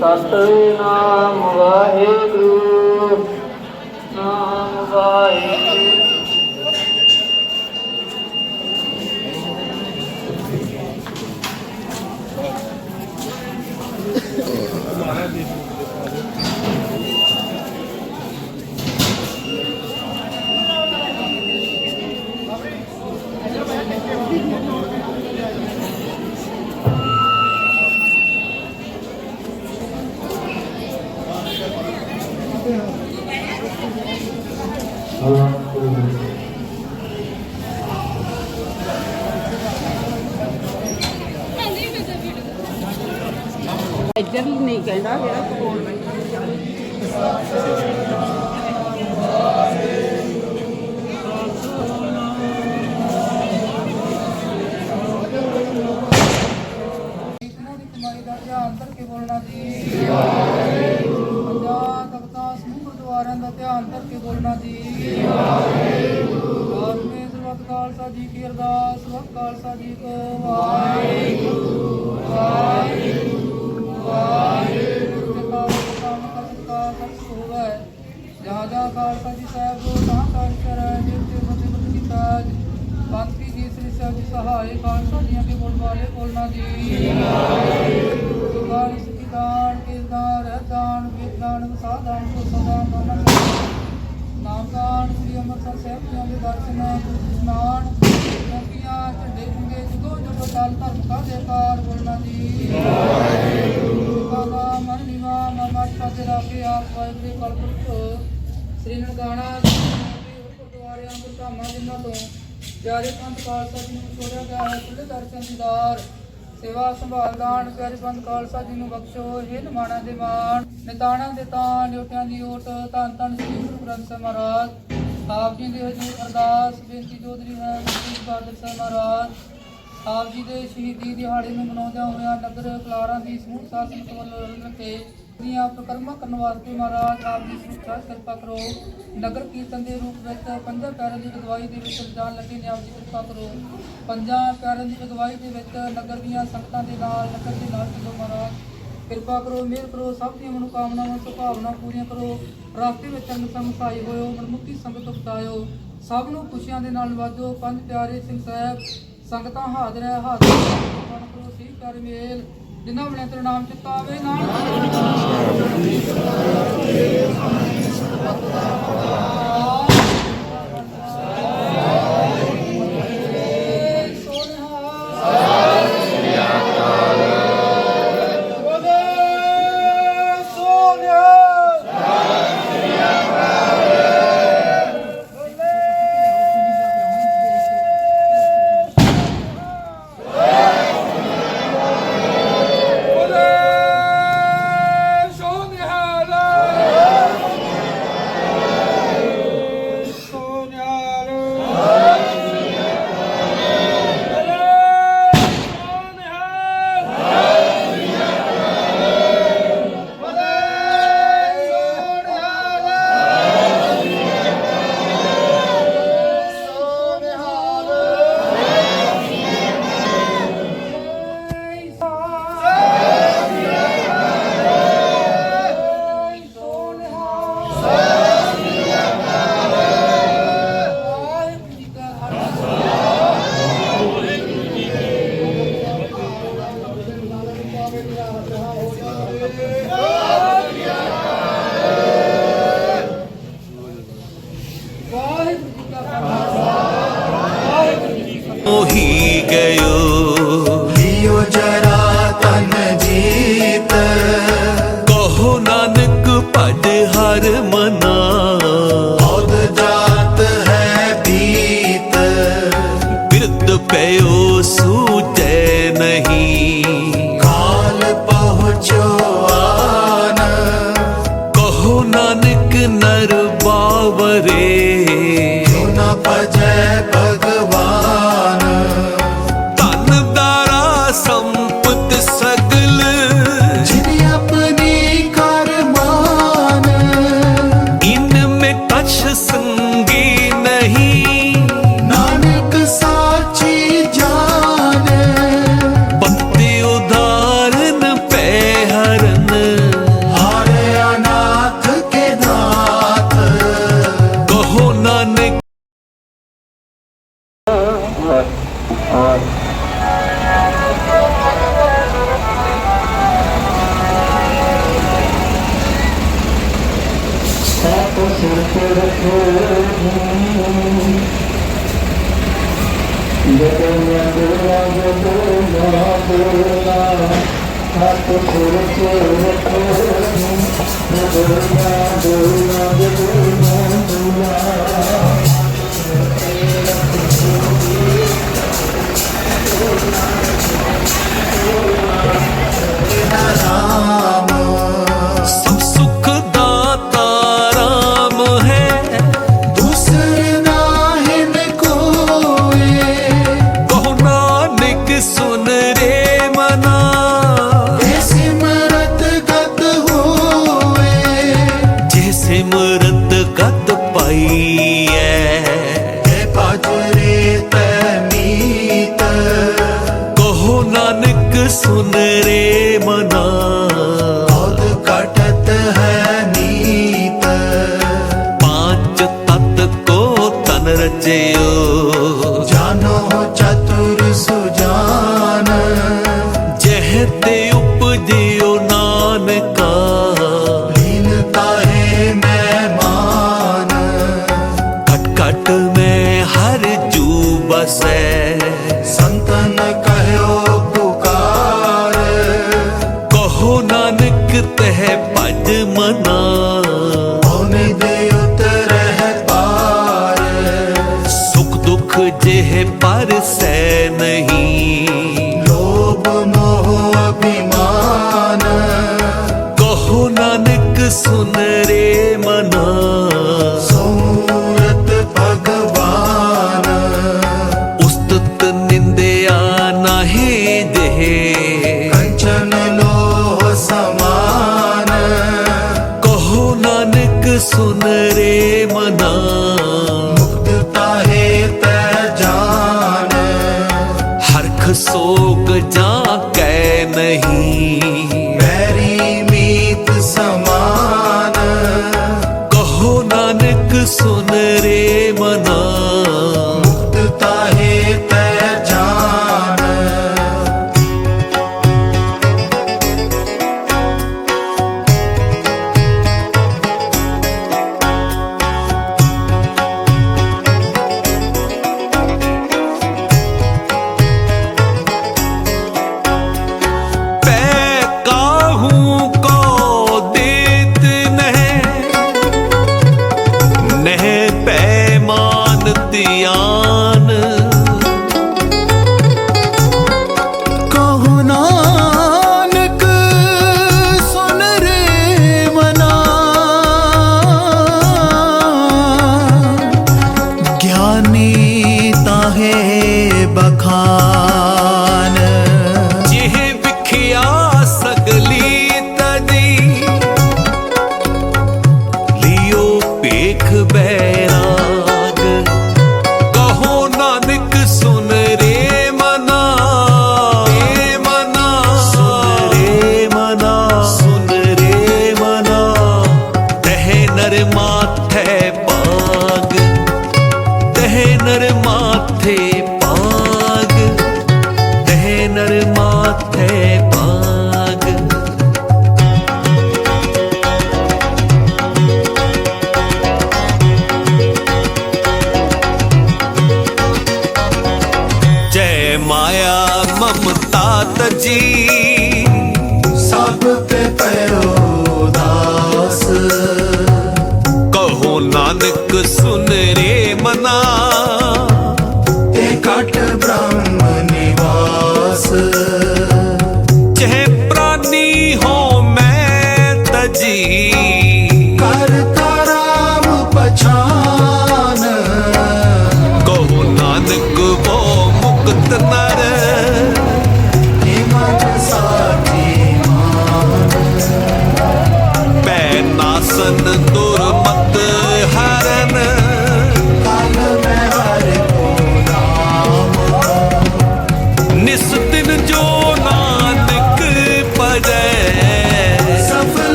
ਸਤਨਾਮ ਵਾਹਿਗੁਰੂ। ਇੱਧਰ ਨਹੀਂ ਕਹਿੰਦਾ ਜਿਹੜਾ ਕੋਲ ਇਹਨਾਂ ਮਮਤ ਪਦ ਆਪ ਵਾਹਿਗੁਰੂ ਕਲਪੁਰਖ, ਸ੍ਰੀ ਨਨਕਾਣਾ ਗੁਰਦੁਆਰਿਆਂ ਗੁਰਧਾਮਾਂ ਜਿਨ੍ਹਾਂ ਤੋਂ ਪਿਆਰੇ ਪੰਥ ਖਾਲਸਾ ਜੀ ਨੂੰ ਛੋੜਿਆ ਗਿਆ ਹੈ ਖੁੱਲੇ ਦਰਸ਼ਨ ਦੀਦਾਰ ਸੇਵਾ ਸੰਭਾਲ ਦਾਨ, ਪਿਆਰੇ ਪੰਥ ਖਾਲਸਾ ਜੀ ਨੂੰ ਬਖਸ਼ੋ ਇਹ ਨਿਮਾਣਾ ਦੇ ਮਾਣ, ਨਿਤਾਣਾ ਦੇ ਤਾਂ ਨਿਉਟਿਆਂ ਦੀ ਓਟ, ਧੰਨ ਧੰਨ ਸ੍ਰੀ ਗੁਰੂ ਗ੍ਰੰਥ ਸਾਹਿਬ ਮਹਾਰਾਜ। ਆਪ ਜੀ ਦੇ ਹਜ਼ੂਰ ਅਰਦਾਸ, ਬੇਨਤੀ ਜੋਦਰੀ ਹੈ ਸ੍ਰੀ ਬਹਾਦਰ ਸਾਹਿਬ ਮਹਾਰਾਜ। ਆਪ ਜੀ ਦੇ ਸ਼ਹੀਦੀ ਦਿਹਾੜੇ ਨੂੰ ਮਨਾਉਂਦਿਆਂ ਹੋਇਆ ਨਗਰ ਕਲਾਰਾਂ ਦੀ ਸਮੂਹ ਸਾਸਨ ਵੱਲੋਂ ਰਲ ਕੇ ਦੀਆਂ ਪ੍ਰਕਰਮਾਂ ਕਰਨ ਵਾਸਤੇ ਮਹਾਰਾਜ ਆਪ ਦੀ ਸੁਖਾ ਕਿਰਪਾ ਕਰੋ। ਨਗਰ ਕੀਰਤਨ ਦੇ ਰੂਪ ਵਿੱਚ ਪੰਜਾਂ ਪੈਰਾਂ ਦੀ ਅਗਵਾਈ ਦੇ ਵਿੱਚ ਜਾਣ ਲੱਗੇ ਨੇ, ਆਪ ਜੀ ਕਿਰਪਾ ਕਰੋ। ਪੰਜਾਂ ਪੈਰਾਂ ਦੀ ਅਗਵਾਈ ਦੇ ਵਿੱਚ ਨਗਰ ਦੀਆਂ ਸੰਗਤਾਂ ਦੇ ਨਾਲ, ਨਗਰ ਦੇ ਨਾਲ ਚੱਲੋ ਮਹਾਰਾਜ। ਕਿਰਪਾ ਕਰੋ, ਮਿਹਰ ਕਰੋ, ਸਭ ਦੀਆਂ ਮਨੋਕਾਮਨਾਵਾਂ ਸੁਭਾਵਨਾ ਪੂਰੀਆਂ ਕਰੋ। ਰਾਸਤੇ ਵਿੱਚ ਅੰਗ ਸੰਗ ਹੋਇਓ, ਮਨਮੁਖੀ ਸੰਗਤ ਉਪਤਾਇਓ ਸਭ ਨੂੰ ਖੁਸ਼ੀਆਂ ਦੇ ਨਾਲ ਨਵਾਜੋ ਪੰਜ ਪਿਆਰੇ ਸਿੰਘ ਸਾਹਿਬ, ਸੰਗਤਾਂ ਹਾਜ਼ਰ ਹੈ, ਹਾਜ਼ਰ ਕਰੋ ਸੀ ਕਰ ਮੇਲ ਜਿਨ੍ਹਾਂ ਬਣੇ ਤੇਰੇ ਨਾਮ ਚਿੱਤਾ ਆਵੇ ਨਾਲ ਵਾਹਿਗੁਰੂ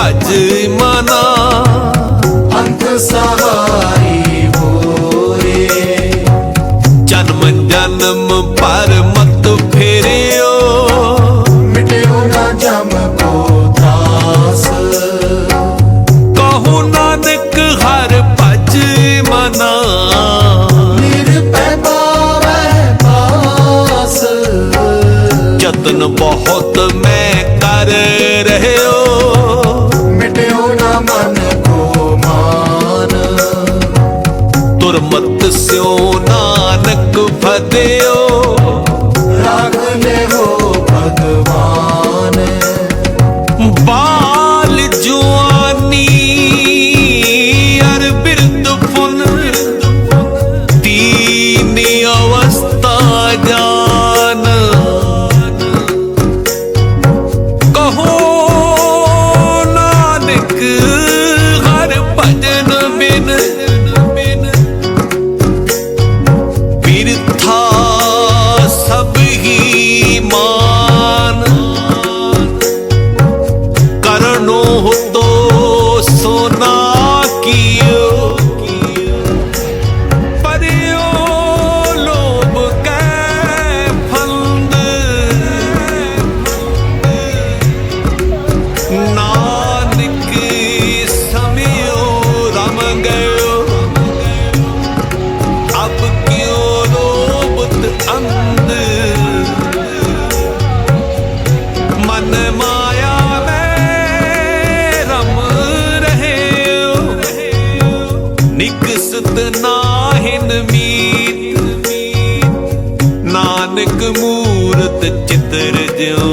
ਹਜ ਮਨਾ। ਅੰਤ ਸਹਾਈ ਹੋਏ। ਜਨਮ ਜਨਮ ਪਰ ਮਤ ਫੇਰਿਓ। ਮਿਟਿਓ ਨਾ ਜਮ ਕੋ ਦਾਸ। ਕਹੂ ਨਾਨਕ ਹਰ ਭਜ ਮਨਾ। ਨਿਰਪੈ ਪਾਵੈ ਜਤਨ ਬਹੁਤ Bye. ਚਿੱਤਰ ਜਿਉਂ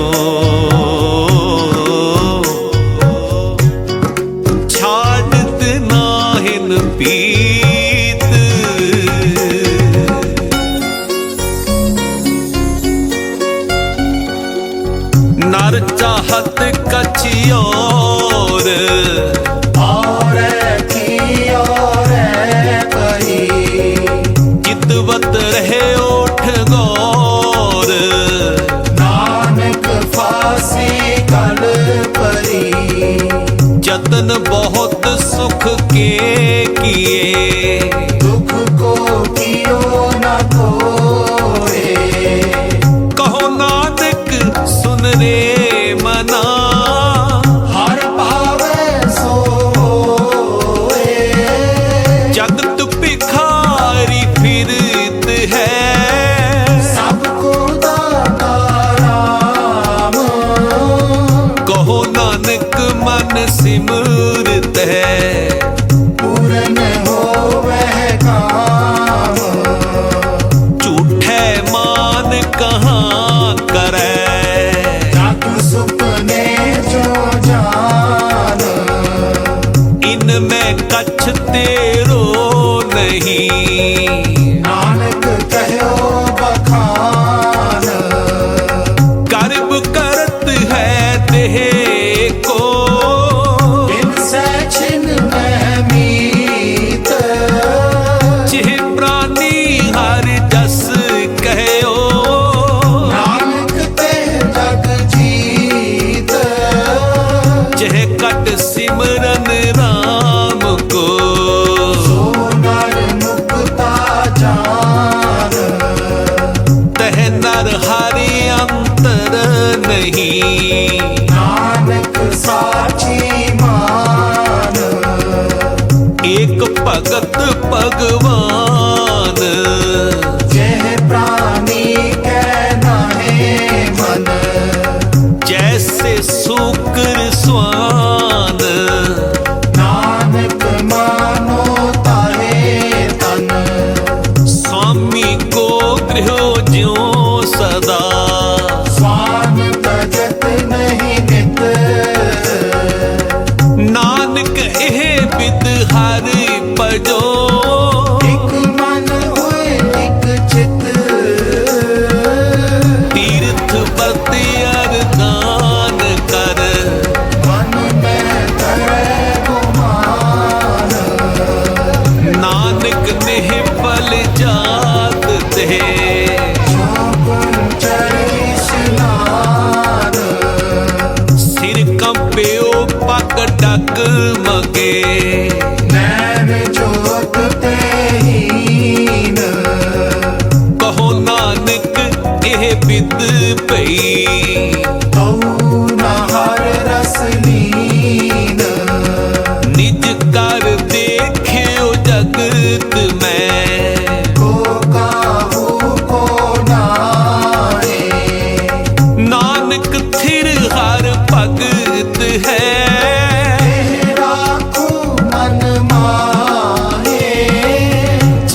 ਕਹਾਂ ਨਾਨਕ ਸਾਚੀ ਮਾਨ एक ਭਗਤ भगवान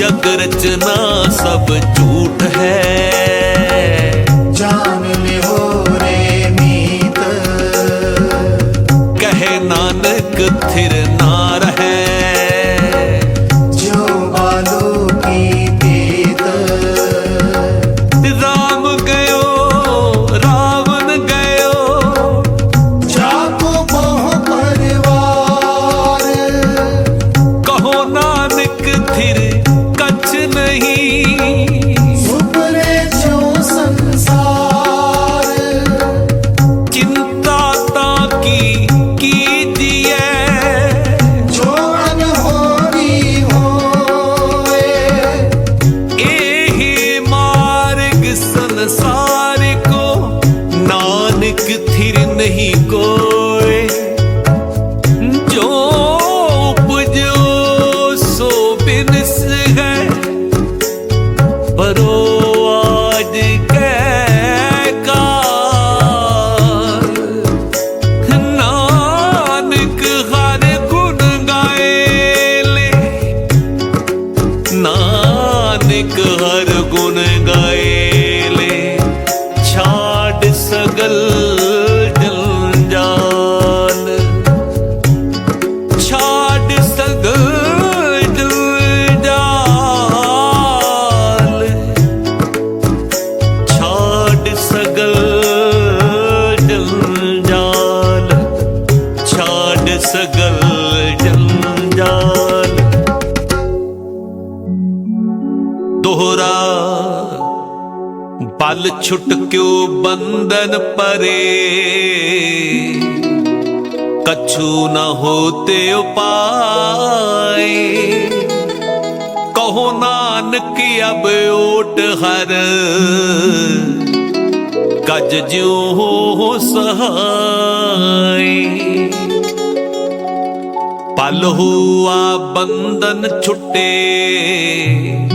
जग रचना सब झूठ है सगल जंजाल दोहरा बल छुटक्यो बंधन परे कछु न होते उपाय कहो नानक अब ओट हर गज ज्यो हो सहाय ਹਲ ਹੁਆ ਬੰਧਨ ਛੁੱਟੇ।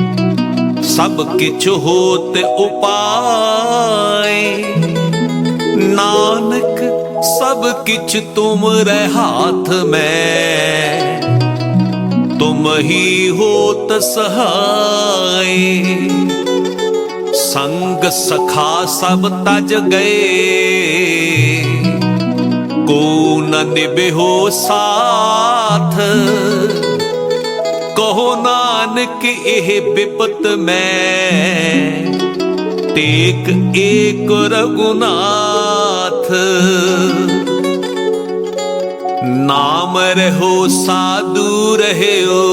ਸਭ ਕਿਛ ਹੋਤ ਉਪਾਏ। ਨਾਨਕ, ਸਭ ਕਿਛ ਤੁਮ ਰਹਿ ਹਾਥ ਮੈਂ। ਤੁਮ ਹੀ ਹੋਤ ਸਹਾਈ ਸੰਗ ਸਖਾ ਸਭ ਤਜ ਗਏ। ਕੋ न निबे हो साथ कहो नानक एह बिपत मैं टेक एक रघुनाथ नाम रहो साधु रहयो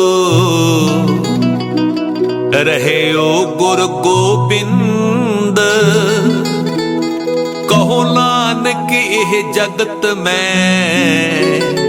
रहयो गुर गोबिंद ਇਹ ਜਗਤ ਮੈਂ।